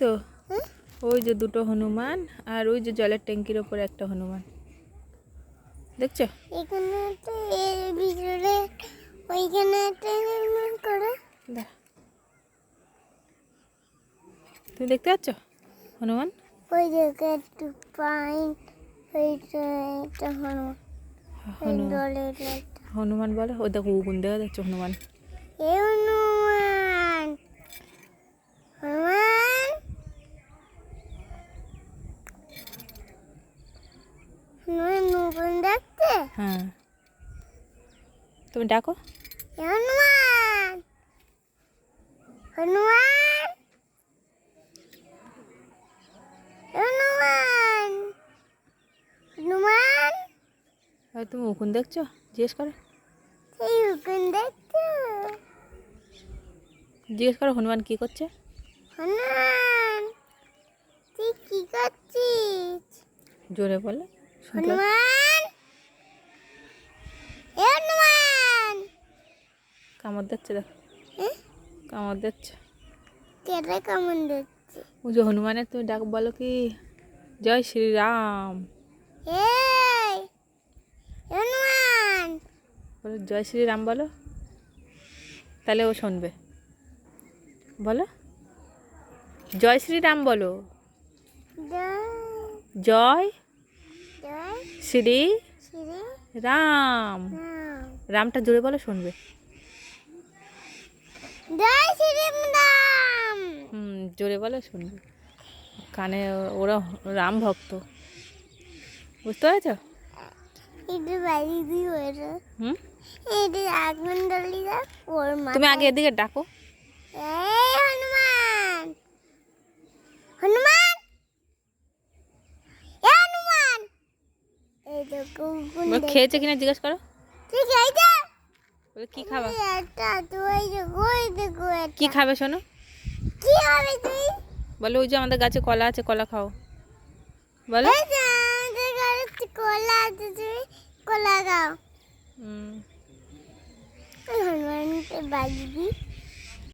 তো? ওই যে দুটো হনুমান আর ওই যে জলের ট্যাঙ্কির ওপরে একটা হনুমান। দেখছ? এখানে তো এর ভিতরে ওইখানে একটা নির্মাণ করে তুমি দেখতে পাচ্ছ? হনুমান? ওই জায়গায় একটু পাইন ওইটা একটা হনুমান। হনুমান। বলে? ও দেখো উগুন দেখা যাচ্ছে হনুমান। এ হনুমান হনুমান হ্যাঁ। তুমি ডাকো। এ হনুমান। হনুমান। এ হনুমান। হনুমান। আর তুমি উকুন দেখছ? জিজ্ঞেস করো। দেখছ? জিজ্ঞেস করো হনুমান কি করছে? হনুমান তুই কি করছিস? জোরে বলে? হনুমান! এ হনুমান! কামড় দিচ্ছে দেখো? কামড় দিচ্ছে। কেটে কেমন দিচ্ছে। ওই যে হনুমানের তুমি ডাক বলো কি? জয় শ্রীরাম। এই! হনুমান! বলো জয় শ্রীরাম বলো। তাহলে ও শুনবে। বলো। জয় শ্রীরাম বলো। জয় শ্রী রাম। রাম। রামটা জোরে বলে শুনবে। রাম। হুম জোরে বলে শুনবে। কানে ওরা রাম ভক্ত। বুঝতে পেরেছ? তুমি আগে এদিকে ডাকো এই হনুমান হনুমান এ হনুমান এই তো কুকুন বলো, খেয়েছে কিনা জিজ্ঞেস করো। ঠিক আছে বলে কি খাবা? কি খাবে শোনো? বলো ওই যে আমাদের গাছে কলা আছে কলা খাও। বলো। কলা আছে তুই কলা খাও। হুম। দি